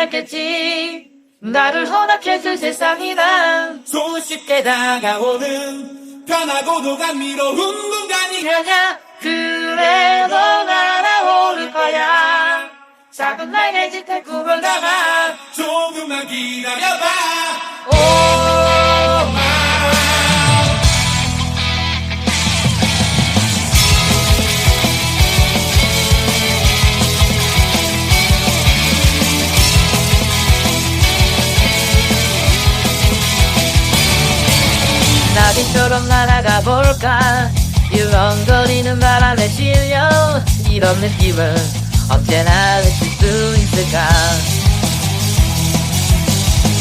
않겠지. 나를 허락해 줄 세상이란 손쉽게 다가오는 편하고도 감미로운 공간이 아냐? 그래도 날아오를 거야. 작은 나의 짓에 꿈을 담아 조금만 기다려봐. 오 나비처럼 날아가 볼까? 유렁거리는 바람에 실려 이런 느낌을 언제나 느낄 수 있을까?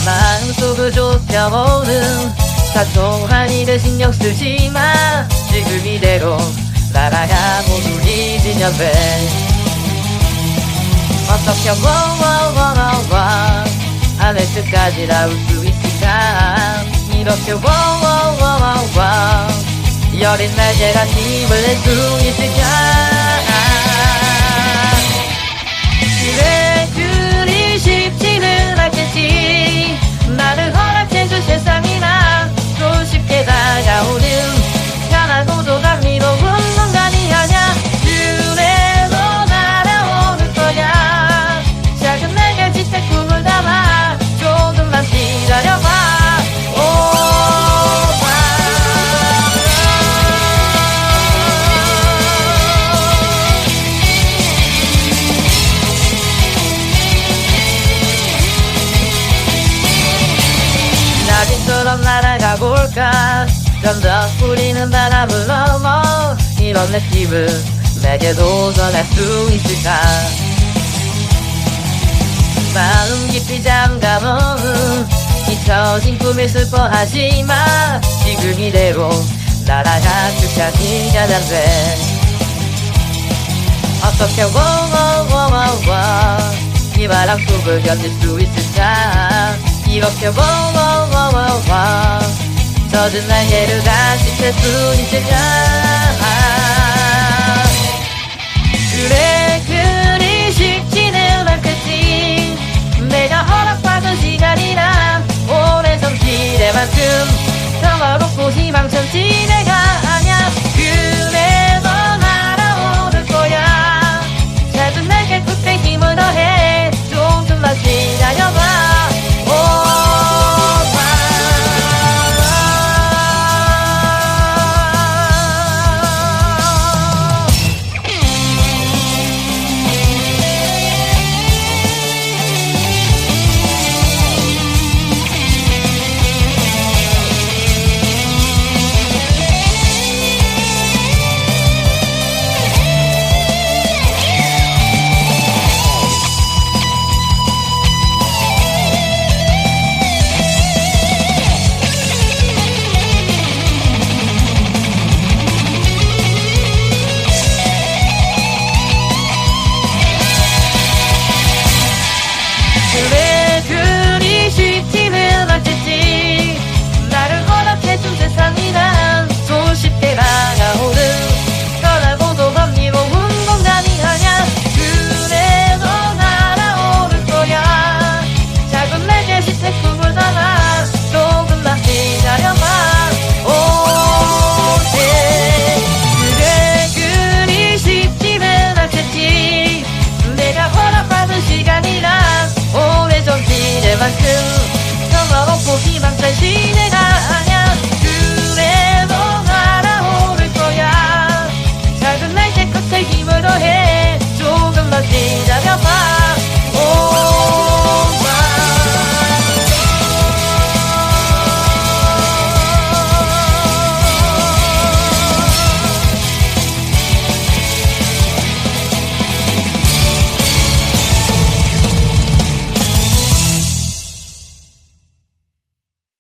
마음속을 좁혀보는 사소한 일을 신경 쓰지 마. 지금 이대로 날아가고 울리지면 돼. 어떻게 와와와와와 하늘 끝까지 나올 수 있을까 이렇게 와와와와와. 여린 날개가 힘을 낼수 있을까 볼까 점점 뿌리는 바람을 넘어 이런 느낌을 내게 도 전할 수 있을까? 마음 깊이 잠가놓은 잊혀진 꿈을 슬퍼하지 마 지금 이대로 날아가 끝까지 가면 돼 어떻게 와와와와와 이 바람 속을 견딜 수 있을까? 이렇게 와와와와와 젖은 날개를 다시 펼수 있을까